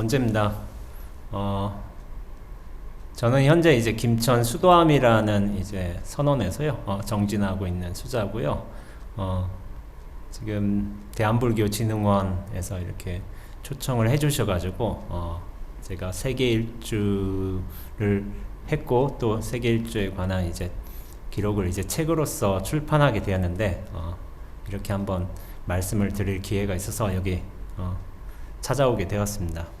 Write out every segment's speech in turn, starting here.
예, 원재입니다. 어, 저는 현재 이제 김천 수도암이라는 이제 선원에서요, 어, 정진하고 있는 수자고요. 어, 지금 대한불교진흥원에서 이렇게 초청을 해주셔가지고, 어, 제가 세계 일주를 했고, 또 세계 일주에 관한 이제 기록을 이제 책으로서 출판하게 되었는데, 어, 이렇게 한번 말씀을 드릴 기회가 있어서 여기, 어, 찾아오게 되었습니다.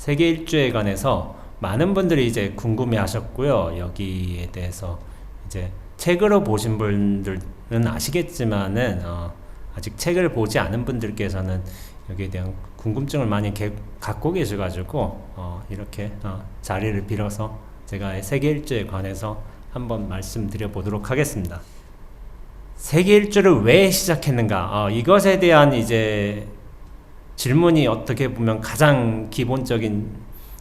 세계 일주에 관해서 많은 분들이 이제 궁금해 하셨고요. 여기에 대해서 이제 책으로 보신 분들은 아시겠지만은 어, 아직 책을 보지 않은 분들께서는 여기에 대한 궁금증을 많이 개- 갖고 계셔가지고 어, 이렇게 어, 자리를 빌어서 제가 세계 일주에 관해서 한번 말씀드려 보도록 하겠습니다. 세계 일주를 왜 시작했는가? 어, 이것에 대한 이제 질문이 어떻게 보면 가장 기본적인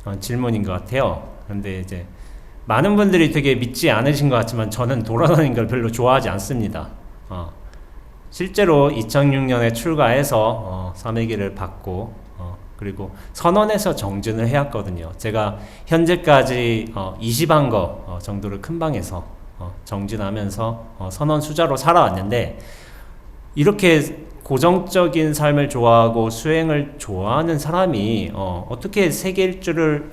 어, 질문인 것 같아요. 그런데 이제 많은 분들이 되게 믿지 않으신 것 같지만 저는 돌아다니는 걸 별로 좋아하지 않습니다. 어, 실제로 2006년에 출가해서 어, 삼회기를 받고 어, 그리고 선원에서 정진을 해왔거든요. 제가 현재까지 어, 20한 거 어, 정도를 큰 방에서 어, 정진하면서 어, 선원 수자로 살아왔는데 이렇게 고정적인 삶을 좋아하고 수행을 좋아하는 사람이 어, 어떻게 세계 일주를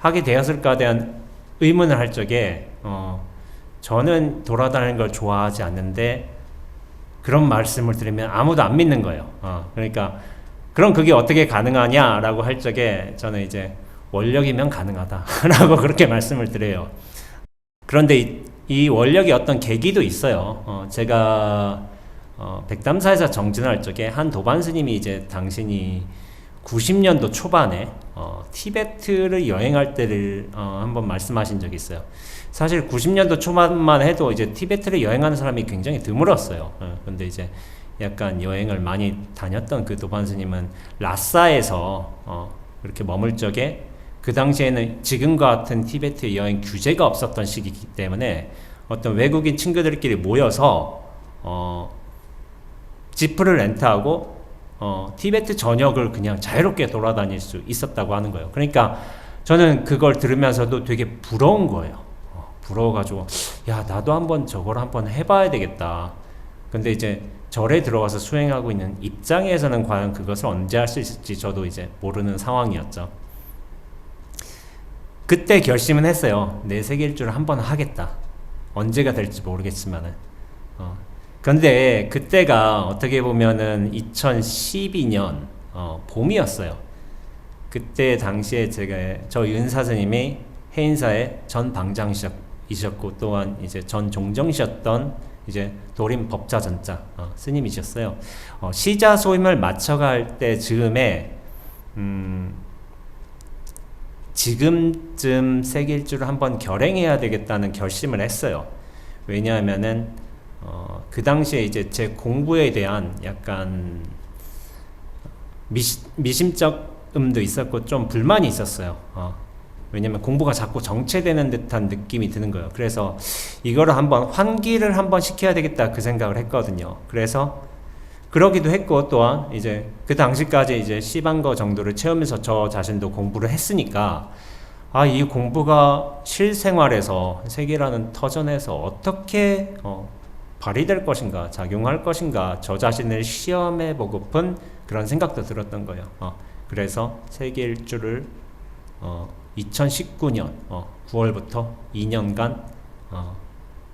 하게 되었을까 대한 의문을 할 적에 어, 저는 돌아다니는 걸 좋아하지 않는데 그런 말씀을 들으면 아무도 안 믿는 거예요. 어, 그러니까 그럼 그게 어떻게 가능하냐라고 할 적에 저는 이제 원력이면 가능하다라고 그렇게 말씀을 드려요. 그런데 이, 이 원력이 어떤 계기도 있어요. 어, 제가 어, 백담사에서 정진할 적에 한 도반 스님이 이제 당신이 90년도 초반에 어, 티베트를 여행할 때를 어, 한번 말씀하신 적이 있어요. 사실 90년도 초반만 해도 이제 티베트를 여행하는 사람이 굉장히 드물었어요. 어, 근데 이제 약간 여행을 많이 다녔던 그 도반 스님은 라싸에서 어, 그렇게 머물 적에 그 당시에는 지금과 같은 티베트 여행 규제가 없었던 시기이기 때문에 어떤 외국인 친구들끼리 모여서 어, 지프를 렌트하고 어, 티베트 전역을 그냥 자유롭게 돌아다닐 수 있었다고 하는 거예요. 그러니까 저는 그걸 들으면서도 되게 부러운 거예요. 어, 부러워가지고 야 나도 한번 저걸 한번 해봐야 되겠다. 근데 이제 절에 들어가서 수행하고 있는 입장에서는 과연 그것을 언제 할 수 있을지 저도 이제 모르는 상황이었죠. 그때 결심은 했어요. 내 세계 일주를 한번 하겠다. 언제가 될지 모르겠지만은. 어, 근데 그때가 어떻게 보면은 2012년 어, 봄이었어요. 그때 당시에 제가 저 윤사스님이 해인사의 전 방장이셨고 또한 이제 전 종정이셨던 이제 도림 법자전자 어, 스님이셨어요. 어, 시자 소임을 맞춰갈 때 즈음에 음, 지금쯤 세계 일주를 한번 결행해야 되겠다는 결심을 했어요. 왜냐하면은 어, 그 당시에 이제 제 공부에 대한 약간 미시, 미심쩍 음도 있었고 좀 불만이 있었어요. 어, 왜냐면 공부가 자꾸 정체되는 듯한 느낌이 드는 거예요. 그래서 이거를 한번 환기를 한번 시켜야 되겠다 그 생각을 했거든요. 그래서 그러기도 했고 또한 이제 그 당시까지 이제 시반거 정도를 채우면서 저 자신도 공부를 했으니까 아 이 공부가 실생활에서 세계라는 터전에서 어떻게 어, 발휘될 것인가 작용할 것인가 저 자신을 시험해 보고픈 그런 생각도 들었던 거예요. 어, 그래서 세계 일주를 어, 2019년 어, 9월부터 2년간 어,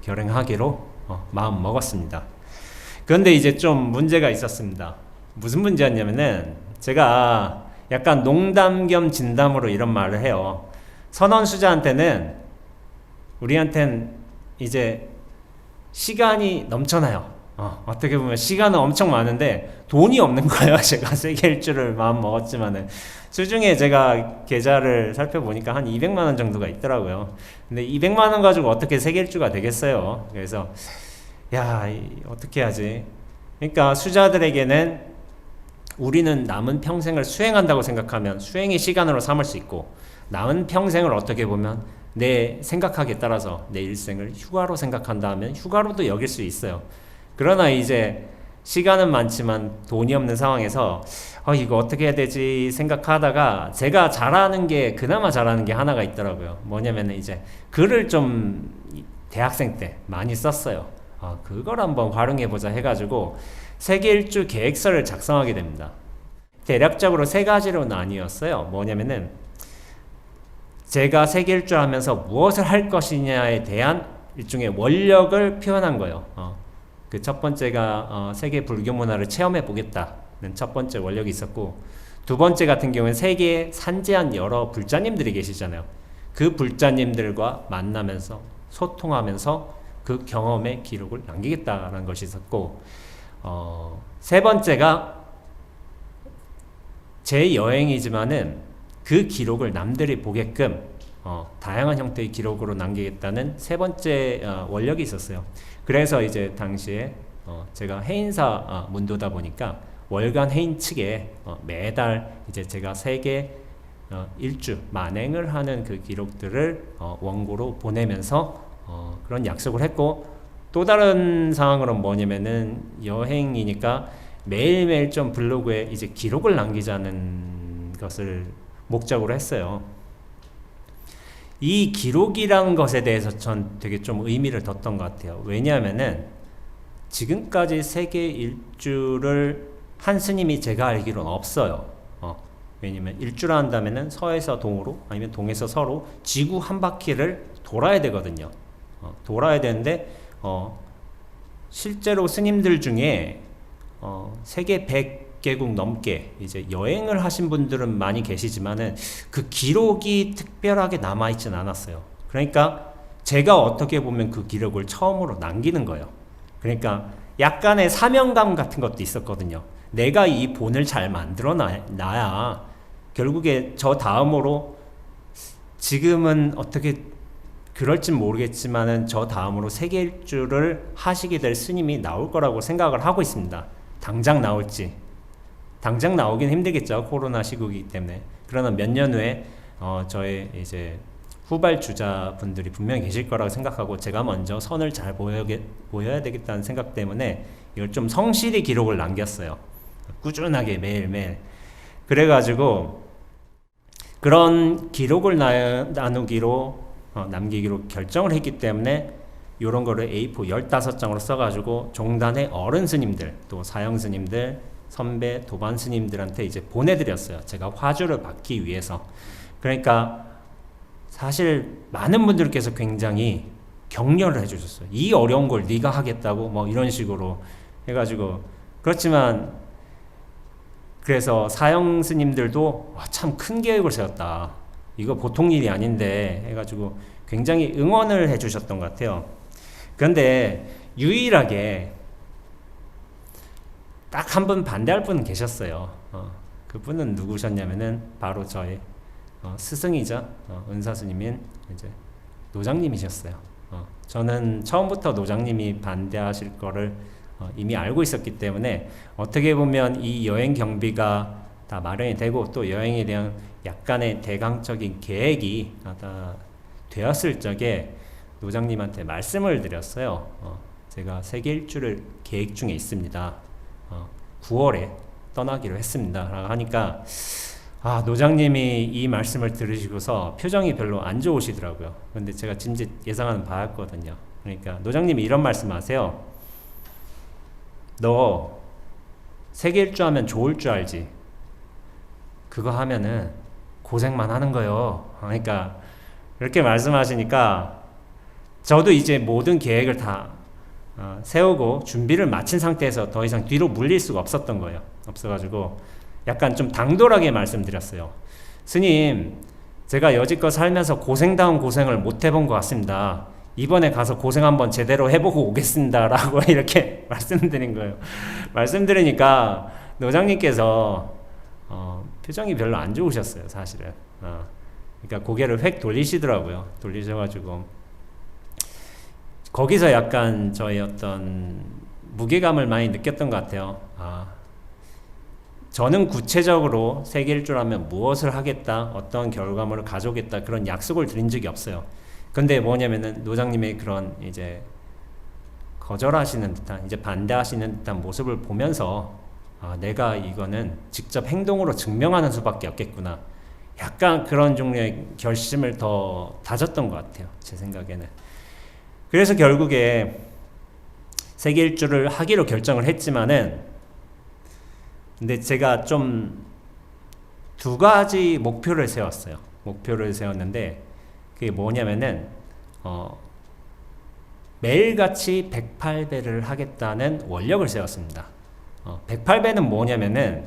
결행하기로 어, 마음 먹었습니다. 그런데 이제 좀 문제가 있었습니다. 무슨 문제였냐면은 제가 약간 농담 겸 진담으로 이런 말을 해요. 선원 수자한테는 우리한텐 이제 시간이 넘쳐나요. 어, 어떻게 보면 시간은 엄청 많은데 돈이 없는 거예요. 제가 세계 일주를 마음 먹었지만은 수중에 제가 계좌를 살펴보니까 한 200만 원 정도가 있더라고요. 근데 200만 원 가지고 어떻게 세계 일주가 되겠어요? 그래서 야, 이, 어떻게 하지? 그러니까 수자들에게는 우리는 남은 평생을 수행한다고 생각하면 수행의 시간으로 삼을 수 있고 남은 평생을 어떻게 보면 내 생각하기에 따라서 내 일생을 휴가로 생각한다 하면 휴가로도 여길 수 있어요. 그러나 이제 시간은 많지만 돈이 없는 상황에서 어, 이거 어떻게 해야 되지 생각하다가 제가 잘하는 게 그나마 잘하는 게 하나가 있더라고요. 뭐냐면 이제 글을 좀 이- 대학생 때 많이 썼어요. 아, 그걸 한번 활용해 보자 해가지고 세계 일주 계획서를 작성하게 됩니다. 대략적으로 세 가지로 나뉘었어요. 뭐냐면은 제가 세계 일주 하면서 무엇을 할 것이냐에 대한 일종의 원력을 표현한 거예요. 어. 그 첫 번째가 어, 세계 불교 문화를 체험해 보겠다는 첫 번째 원력이 있었고 두 번째 같은 경우는 세계에 산재한 여러 불자님들이 계시잖아요. 그 불자님들과 만나면서 소통하면서 그 경험의 기록을 남기겠다라는 것이 있었고 어, 세 번째가 제 여행이지만은 그 기록을 남들이 보게끔 어, 다양한 형태의 기록으로 남기겠다는 세 번째 어, 원력이 있었어요. 그래서 이제 당시에 어, 제가 해인사 어, 문도다 보니까 월간 해인 측에 어, 매달 이제 제가 세계 어, 일주 만행을 하는 그 기록들을 어, 원고로 보내면서 어, 그런 약속을 했고 또 다른 상황으로는 뭐냐면은 여행이니까 매일매일 좀 블로그에 이제 기록을 남기자는 것을 목적으로 했어요. 이 기록이라는 것에 대해서 전 되게 좀 의미를 뒀던 것 같아요. 왜냐하면은 지금까지 세계 일주를 한 스님이 제가 알기로는 없어요. 어, 왜냐면 일주를 한다면은 서에서 동으로 아니면 동에서 서로 지구 한 바퀴를 돌아야 되거든요. 어, 돌아야 되는데 어, 실제로 스님들 중에 어, 세계 100 개국 넘게 이제 여행을 하신 분들은 많이 계시지만은 그 기록이 특별하게 남아 있진 않았어요. 그러니까 제가 어떻게 보면 그 기록을 처음으로 남기는 거예요. 그러니까 약간의 사명감 같은 것도 있었거든요. 내가 이 본을 잘 만들어 놔- 놔야 결국에 저 다음으로 지금은 어떻게 그럴진 모르겠지만은 저 다음으로 세계 일주를 하시게 될 스님이 나올 거라고 생각을 하고 있습니다. 당장 나올지 당장 나오긴 힘들겠죠 코로나 시국이기 때문에. 그러나 몇 년 후에 어, 저의 이제 후발주자분들이 분명히 계실 거라고 생각하고 제가 먼저 선을 잘 보여게, 보여야 되겠다는 생각 때문에 이걸 좀 성실히 기록을 남겼어요. 꾸준하게 매일매일. 그래가지고 그런 기록을 나, 나누기로 어, 남기기로 결정을 했기 때문에 이런 거를 A4 15장으로 써가지고 종단의 어른 스님들 또 사형 스님들 선배 도반 스님들한테 이제 보내드렸어요. 제가 화주를 받기 위해서. 그러니까 사실 많은 분들께서 굉장히 격려를 해주셨어요. 이 어려운 걸 네가 하겠다고 뭐 이런 식으로 해가지고 그렇지만 그래서 사형 스님들도 참 큰 계획을 세웠다. 이거 보통 일이 아닌데 해가지고 굉장히 응원을 해주셨던 것 같아요. 그런데 유일하게 딱 한 분 반대할 분 계셨어요. 어, 그분은 누구셨냐면은 바로 저의 어, 스승이자 어, 은사스님인 이제 노장님이셨어요. 어, 저는 처음부터 노장님이 반대하실 거를 어, 이미 알고 있었기 때문에 어떻게 보면 이 여행 경비가 다 마련이 되고 또 여행에 대한 약간의 대강적인 계획이 아, 다 되었을 적에 노장님한테 말씀을 드렸어요. 어, 제가 세계 일주를 계획 중에 있습니다. 어, 9월에 떠나기로 했습니다. 하니까 아 노장님이 이 말씀을 들으시고서 표정이 별로 안 좋으시더라고요. 근데 제가 진짜 예상하는 바였거든요. 그러니까 노장님이 이런 말씀 하세요. 너 세계 일주 하면 좋을 줄 알지? 그거 하면은 고생만 하는 거요. 그러니까 이렇게 말씀하시니까 저도 이제 모든 계획을 다 어, 세우고 준비를 마친 상태에서 더 이상 뒤로 물릴 수가 없었던 거예요. 없어가지고 약간 좀 당돌하게 말씀드렸어요. 스님, 제가 여지껏 살면서 고생다운 고생을 못 해본 것 같습니다. 이번에 가서 고생 한번 제대로 해보고 오겠습니다 라고 이렇게 말씀드린 거예요. 말씀드리니까 노장님께서 어, 표정이 별로 안 좋으셨어요, 사실은. 어, 그러니까 고개를 획 돌리시더라고요. 돌리셔가지고 거기서 약간 저의 어떤 무게감을 많이 느꼈던 것 같아요. 아, 저는 구체적으로 세계 일주라면 무엇을 하겠다, 어떤 결과물을 가져오겠다 그런 약속을 드린 적이 없어요. 근데 뭐냐면은 노장님의 그런 이제 거절하시는 듯한 이제 반대하시는 듯한 모습을 보면서 아, 내가 이거는 직접 행동으로 증명하는 수밖에 없겠구나. 약간 그런 종류의 결심을 더 다졌던 것 같아요. 제 생각에는. 그래서 결국에 세계 일주를 하기로 결정을 했지만은 근데 제가 좀 두 가지 목표를 세웠어요. 목표를 세웠는데 그게 뭐냐면은 어 매일같이 108배를 하겠다는 원력을 세웠습니다. 어 108배는 뭐냐면은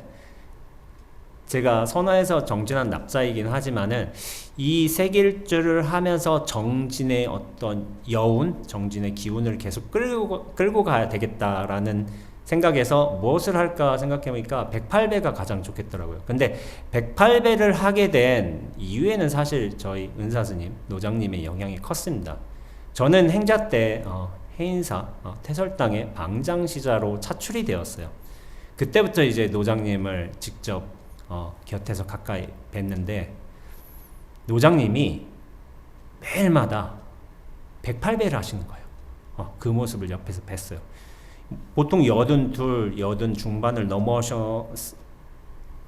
제가 선화에서 정진한 납자이긴 하지만은 이 세길주를 하면서 정진의 어떤 여운, 정진의 기운을 계속 끌고 끌고 가야 되겠다라는 생각에서 무엇을 할까 생각해 보니까 108배가 가장 좋겠더라고요. 근데 108배를 하게 된 이유에는 사실 저희 은사 스님, 노장님의 영향이 컸습니다. 저는 행자 때 어, 해인사 어, 태설당의 방장시자로 차출이 되었어요. 그때부터 이제 노장님을 직접 어, 곁에서 가까이 뵀는데 노장님이 매일마다 108배를 하시는 거예요. 어, 그 모습을 옆에서 뵀어요. 보통 여든 둘, 여든 중반을 넘어서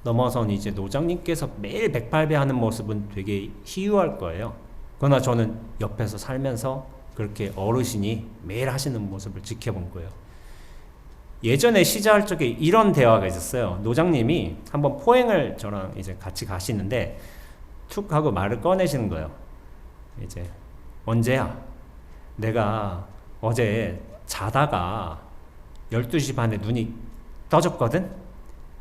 넘어선 이제 노장님께서 매일 108배 하는 모습은 되게 희유할 거예요. 그러나 저는 옆에서 살면서 그렇게 어르신이 매일 하시는 모습을 지켜본 거예요. 예전에 시자할 적에 이런 대화가 있었어요. 노장님이 한번 포행을 저랑 이제 같이 가시는데 툭 하고 말을 꺼내시는 거예요. 이제 언제야? 내가 어제 자다가 12시 반에 눈이 떠졌거든?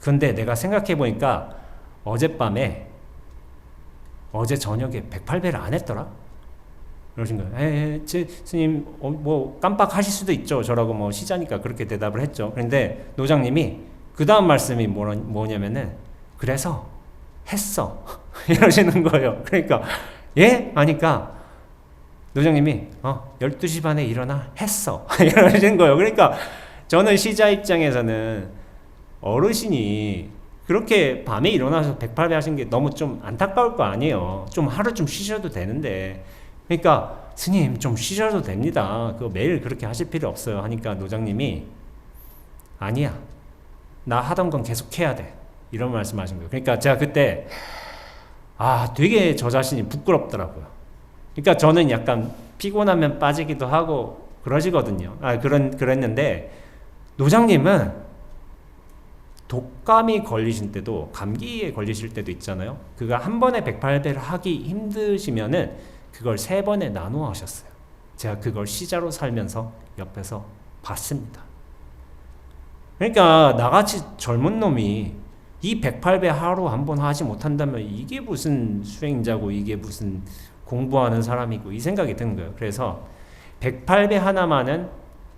근데 내가 생각해 보니까 어젯밤에 어제 저녁에 108배를 안 했더라? 그러신 거예요. 에, 제 스님 어, 뭐 깜빡하실 수도 있죠. 저라고 뭐 시자니까 그렇게 대답을 했죠. 그런데 노장님이 그 다음 말씀이 뭐, 뭐냐면은 그래서 했어 이러시는 거예요. 그러니까 예? 하니까 노장님이 어 12시 반에 일어나 했어 이러시는 거예요. 그러니까 저는 시자 입장에서는 어르신이 그렇게 밤에 일어나서 108배 하신 게 너무 좀 안타까울 거 아니에요. 좀 하루 좀 쉬셔도 되는데. 그러니까 스님 좀 쉬셔도 됩니다. 그 매일 그렇게 하실 필요 없어요. 하니까 노장님이 아니야. 나 하던 건 계속 해야 돼. 이런 말씀하신 거예요. 그러니까 제가 그때 아 되게 저 자신이 부끄럽더라고요. 그러니까 저는 약간 피곤하면 빠지기도 하고 그러시거든요. 아 그런 그랬는데 노장님은 독감이 걸리신 때도 감기에 걸리실 때도 있잖아요. 그가 한 번에 108배를 하기 힘드시면은 그걸 세 번에 나누어 하셨어요. 제가 그걸 시자로 살면서 옆에서 봤습니다. 그러니까 나같이 젊은 놈이 이 108배 하루 한 번 하지 못한다면 이게 무슨 수행자고 이게 무슨 공부하는 사람이고 이 생각이 드는 거예요. 그래서 108배 하나만은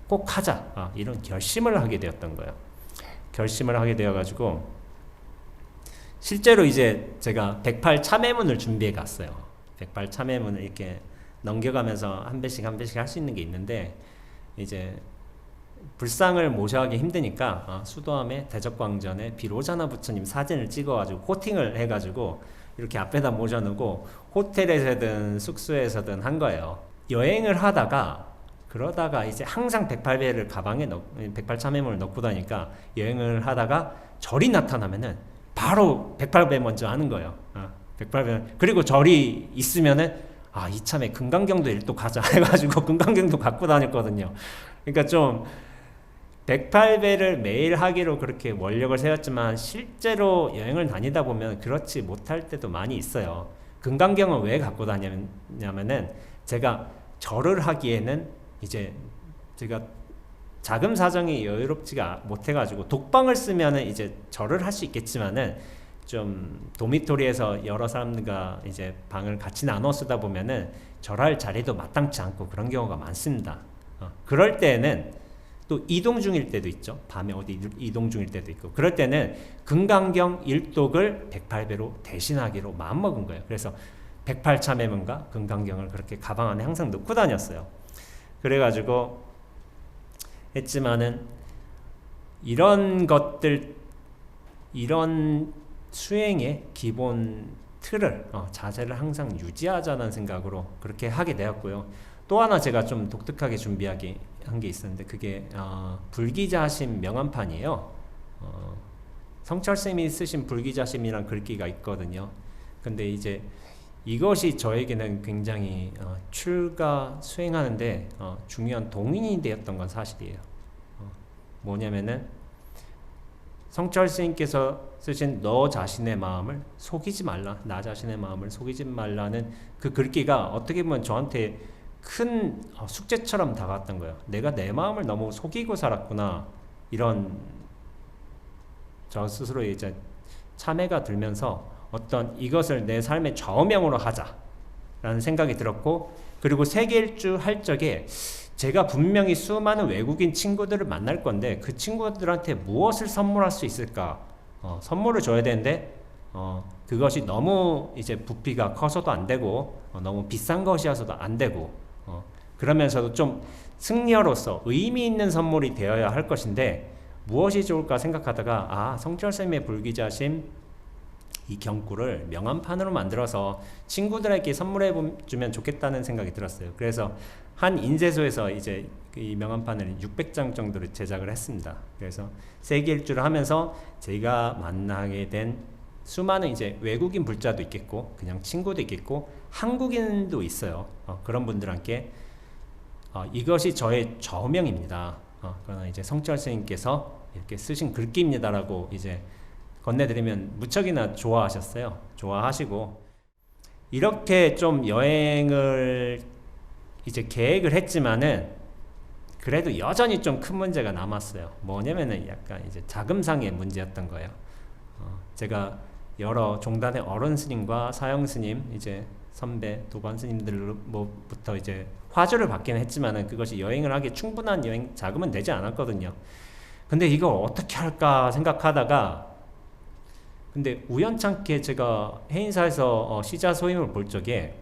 꼭 하자 아, 이런 결심을 하게 되었던 거예요. 결심을 하게 되어가지고 실제로 이제 제가 108 참회문을 준비해 갔어요. 108 참회문을 이렇게 넘겨가면서 한 배씩 한 배씩 할 수 있는 게 있는데 이제 불상을 모셔하기 힘드니까 어, 수도함에 대적광전에 비로자나 부처님 사진을 찍어가지고 코팅을 해가지고 이렇게 앞에다 모셔놓고 호텔에서든 숙소에서든 한 거예요. 여행을 하다가 그러다가 이제 항상 108배를 가방에 넣, 108 참외물을 넣고 다니까 여행을 하다가 절이 나타나면은 바로 108배 먼저 하는 거예요. 어, 108배. 그리고 절이 있으면은 아, 이참에 금강경도 일도 가자 해가지고 금강경도 갖고 다녔거든요. 그러니까 좀 108배를 매일 하기로 그렇게 원력을 세웠지만 실제로 여행을 다니다 보면 그렇지 못할 때도 많이 있어요. 금강경은 왜 갖고 다녔냐면은 제가 절을 하기에는 이제 제가 자금 사정이 여유롭지가 못해가지고 독방을 쓰면은 이제 절을 할 수 있겠지만은 좀 도미토리에서 여러 사람들과 이제 방을 같이 나눠 쓰다 보면은 절할 자리도 마땅치 않고 그런 경우가 많습니다. 어, 그럴 때는 또 이동 중일 때도 있죠. 밤에 어디 이동 중일 때도 있고. 그럴 때는 금강경 일독을 108배로 대신하기로 마음먹은 거예요. 그래서 108 참회문과 금강경을 그렇게 가방 안에 항상 넣고 다녔어요. 그래가지고 했지만은 이런 것들 이런 수행의 기본 틀을 어, 자세를 항상 유지하자는 생각으로 그렇게 하게 되었고요. 또 하나 제가 좀 독특하게 준비하게 한 게 있었는데 그게 어, 불기자심 명함판이에요. 어, 성철 쌤이 쓰신 불기자심이란 글귀가 있거든요. 근데 이제 이것이 저에게는 굉장히 어, 출가 수행하는데 어, 중요한 동인이 되었던 건 사실이에요. 어, 뭐냐면은 성철 스님께서 쓰신 너 자신의 마음을 속이지 말라. 나 자신의 마음을 속이지 말라는 그 글귀가 어떻게 보면 저한테 큰 어, 숙제처럼 다가왔던 거예요. 내가 내 마음을 너무 속이고 살았구나. 이런 저 스스로 이제 참회가 들면서 어떤 이것을 내 삶의 좌우명으로 하자라는 생각이 들었고 그리고 세계 일주 할 적에 제가 분명히 수많은 외국인 친구들을 만날 건데 그 친구들한테 무엇을 선물할 수 있을까? 어, 선물을 줘야 되는데 어, 그것이 너무 이제 부피가 커서도 안 되고 어, 너무 비싼 것이어서도 안 되고 어, 그러면서도 좀 승려로서 의미 있는 선물이 되어야 할 것인데 무엇이 좋을까 생각하다가 아 성철쌤의 불기자심 이 경구를 명함판으로 만들어서 친구들에게 선물해 주면 좋겠다는 생각이 들었어요. 그래서 한 인쇄소에서 이제 이 명함판을 600장 정도를 제작을 했습니다. 그래서 세계 일주를 하면서 제가 만나게 된 수많은 이제 외국인 불자도 있겠고 그냥 친구도 있겠고 한국인도 있어요. 어, 그런 분들한테 어, 이것이 저의 저명입니다. 어, 그러나 이제 성철 스님께서 이렇게 쓰신 글귀입니다라고 이제 건네드리면 무척이나 좋아하셨어요. 좋아하시고 이렇게 좀 여행을 이제 계획을 했지만은 그래도 여전히 좀 큰 문제가 남았어요. 뭐냐면은 약간 이제 자금상의 문제였던 거예요. 어, 제가 여러 종단의 어른 스님과 사형 스님 이제 선배 도반 스님들로부터 이제 화주를 받기는 했지만은 그것이 여행을 하기에 충분한 여행 자금은 되지 않았거든요. 근데 이걸 어떻게 할까 생각하다가 근데 우연찮게 제가 해인사에서 어, 시자 소임을 볼 적에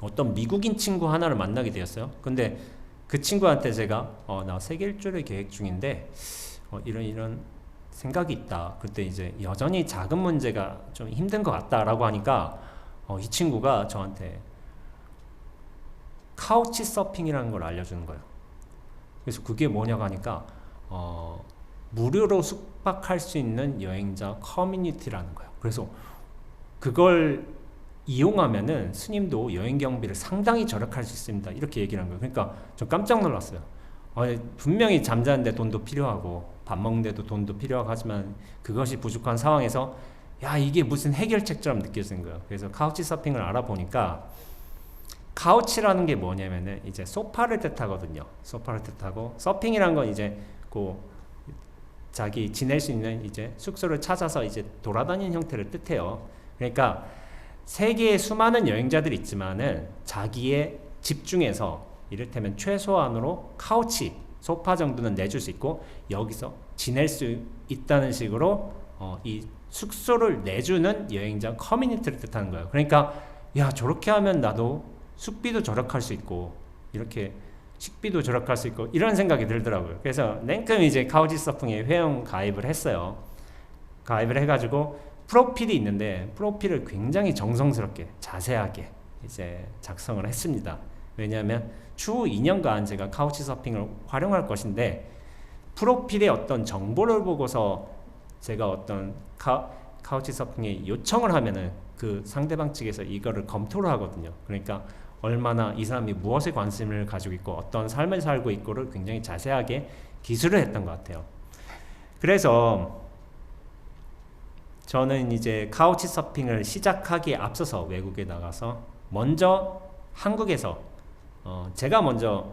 어떤 미국인 친구 하나를 만나게 되었어요. 근데 그 친구한테 제가 어, 나 세계 일주를 계획 중인데 어, 이런 이런 생각이 있다. 그때 이제 여전히 자금 문제가 좀 힘든 것 같다라고 하니까 어, 이 친구가 저한테 카우치 서핑이라는 걸 알려주는 거예요. 그래서 그게 뭐냐고 하니까 어, 무료로 숙박할 수 있는 여행자 커뮤니티라는 거예요. 그래서 그걸 이용하면은 스님도 여행 경비를 상당히 절약할 수 있습니다. 이렇게 얘기를 한 거예요. 그러니까 저 깜짝 놀랐어요. 어, 분명히 잠자는데 돈도 필요하고 밥 먹는데도 돈도 필요하고 하지만 그것이 부족한 상황에서 야 이게 무슨 해결책처럼 느껴지는 거예요. 그래서 카우치 서핑을 알아보니까 카우치라는 게 뭐냐면은 이제 소파를 뜻하거든요. 소파를 뜻하고 서핑이란 건 이제 그 자기 지낼 수 있는 이제 숙소를 찾아서 이제 돌아다니는 형태를 뜻해요. 그러니까 세계에 수많은 여행자들이 있지만은 자기의 집 중에서 이를테면 최소한으로 카우치, 소파 정도는 내줄 수 있고 여기서 지낼 수 있다는 식으로 어, 이 숙소를 내주는 여행자 커뮤니티를 뜻하는 거예요. 그러니까 야 저렇게 하면 나도 숙비도 절약할 수 있고 이렇게 식비도 절약할 수 있고 이런 생각이 들더라고요. 그래서 냉큼 이제 카우치 서핑에 회원 가입을 했어요. 가입을 해가지고 프로필이 있는데 프로필을 굉장히 정성스럽게 자세하게 이제 작성을 했습니다. 왜냐하면 추후 2년간 제가 카우치 서핑을 활용할 것인데 프로필의 어떤 정보를 보고서 제가 어떤 카, 카우치 서핑에 요청을 하면은 그 상대방 측에서 이거를 검토를 하거든요. 그러니까 얼마나 이 사람이 무엇에 관심을 가지고 있고 어떤 삶을 살고 있고를 굉장히 자세하게 기술을 했던 것 같아요. 그래서 저는 이제 카우치 서핑을 시작하기에 앞서서 외국에 나가서 먼저 한국에서 어 제가 먼저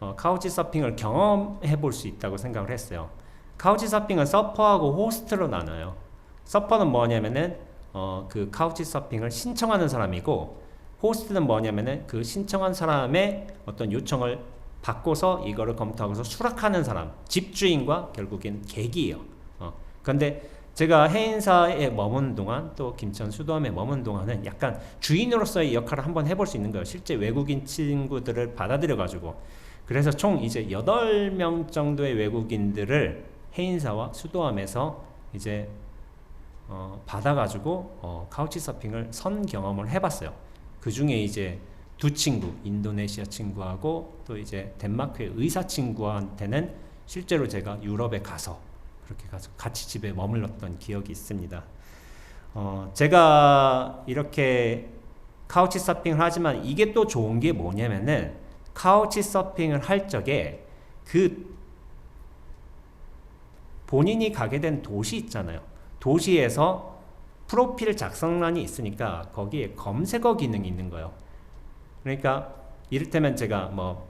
어 카우치 서핑을 경험해 볼 수 있다고 생각을 했어요. 카우치 서핑은 서퍼하고 호스트로 나눠요. 서퍼는 뭐냐면은 어 그 카우치 서핑을 신청하는 사람이고 호스트는 뭐냐면은 그 신청한 사람의 어떤 요청을 받고서 이거를 검토하고서 수락하는 사람, 집주인과 결국엔 객이에요. 어. 근데 제가 해인사에 머무는 동안 또 김천 수도함에 머무는 동안은 약간 주인으로서의 역할을 한번 해볼 수 있는 거예요. 실제 외국인 친구들을 받아들여 가지고 그래서 총 이제 8명 정도의 외국인들을 해인사와 수도함에서 이제 어, 받아가지고 어, 카우치 서핑을 선 경험을 해봤어요. 그 중에 이제 두 친구, 인도네시아 친구하고 또 이제 덴마크의 의사 친구한테는 실제로 제가 유럽에 가서 그렇게 가서 같이 집에 머물렀던 기억이 있습니다. 어, 제가 이렇게 카우치 서핑을 하지만 이게 또 좋은 게 뭐냐면은 카우치 서핑을 할 적에 그 본인이 가게 된 도시 있잖아요. 도시에서 프로필 작성란이 있으니까 거기에 검색어 기능이 있는 거예요. 그러니까 이를테면 제가 뭐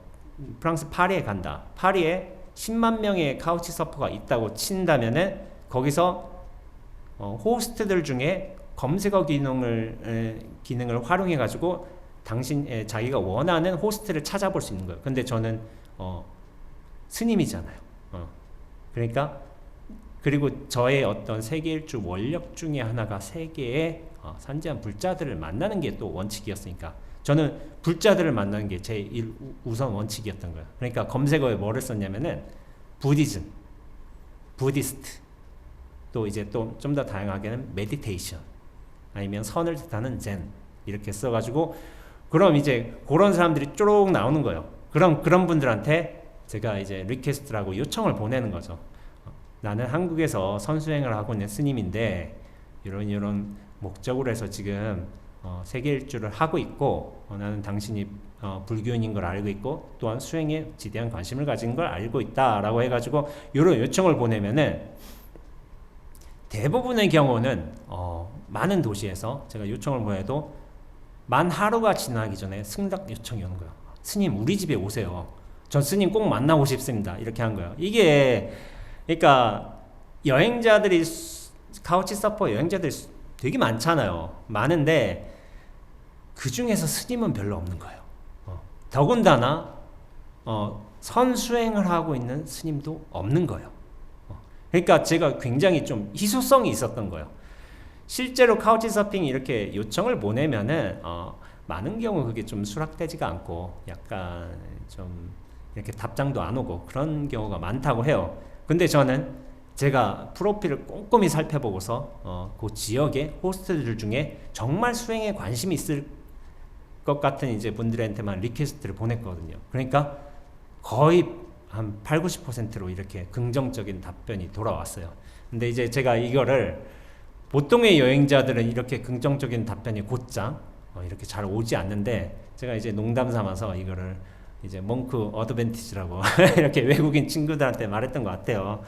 프랑스 파리에 간다. 파리에 10만 명의 카우치 서퍼가 있다고 친다면은 거기서 어, 호스트들 중에 검색어 기능을 에, 기능을 활용해 가지고 당신 에, 자기가 원하는 호스트를 찾아볼 수 있는 거예요. 근데 저는 어, 스님이잖아요. 어. 그러니까 그리고 저의 어떤 세계 일주 원력 중에 하나가 세계의 어, 산지한 불자들을 만나는 게 또 원칙이었으니까 저는 불자들을 만나는 게 제 우선 원칙이었던 거예요. 그러니까 검색어에 뭐를 썼냐면은 부디즘, 부디스트, 또 이제 또 좀 더 다양하게는 메디테이션, 아니면 선을 뜻하는 젠 이렇게 써가지고 그럼 이제 그런 사람들이 쪼록 나오는 거예요. 그럼 그런 분들한테 제가 이제 리퀘스트라고 요청을 보내는 거죠. 나는 한국에서 선수행을 하고 있는 스님인데 이런 이런 목적으로 해서 지금 어, 세계 일주를 하고 있고 어, 나는 당신이 어, 불교인인 걸 알고 있고 또한 수행에 지대한 관심을 가진 걸 알고 있다라고 해가지고 이런 요청을 보내면은 대부분의 경우는 어, 많은 도시에서 제가 요청을 보내도 만 하루가 지나기 전에 승낙 요청이 오는 거예요. 스님 우리 집에 오세요. 전 스님 꼭 만나고 싶습니다. 이렇게 한 거예요. 이게 그러니까 여행자들이 카우치 서퍼 여행자들이 되게 많잖아요. 많은데 그 중에서 스님은 별로 없는 거예요. 어. 더군다나 어, 선수행을 하고 있는 스님도 없는 거예요. 어. 그러니까 제가 굉장히 좀 희소성이 있었던 거예요. 실제로 카우치 서핑 이렇게 요청을 보내면은 어, 많은 경우 그게 좀 수락되지가 않고 약간 좀 이렇게 답장도 안 오고 그런 경우가 많다고 해요. 근데 저는 제가 프로필을 꼼꼼히 살펴보고서 어, 그 지역의 호스트들 중에 정말 수행에 관심이 있을 것 같은 이제 분들한테만 리퀘스트를 보냈거든요. 그러니까 거의 한 8, 90%로 이렇게 긍정적인 답변이 돌아왔어요. 근데 이제 제가 이거를 보통의 여행자들은 이렇게 긍정적인 답변이 곧장 어, 이렇게 잘 오지 않는데 제가 이제 농담 삼아서 이거를 이제 몽크 어드밴티지라고 이렇게 외국인 친구들한테 말했던 것 같아요.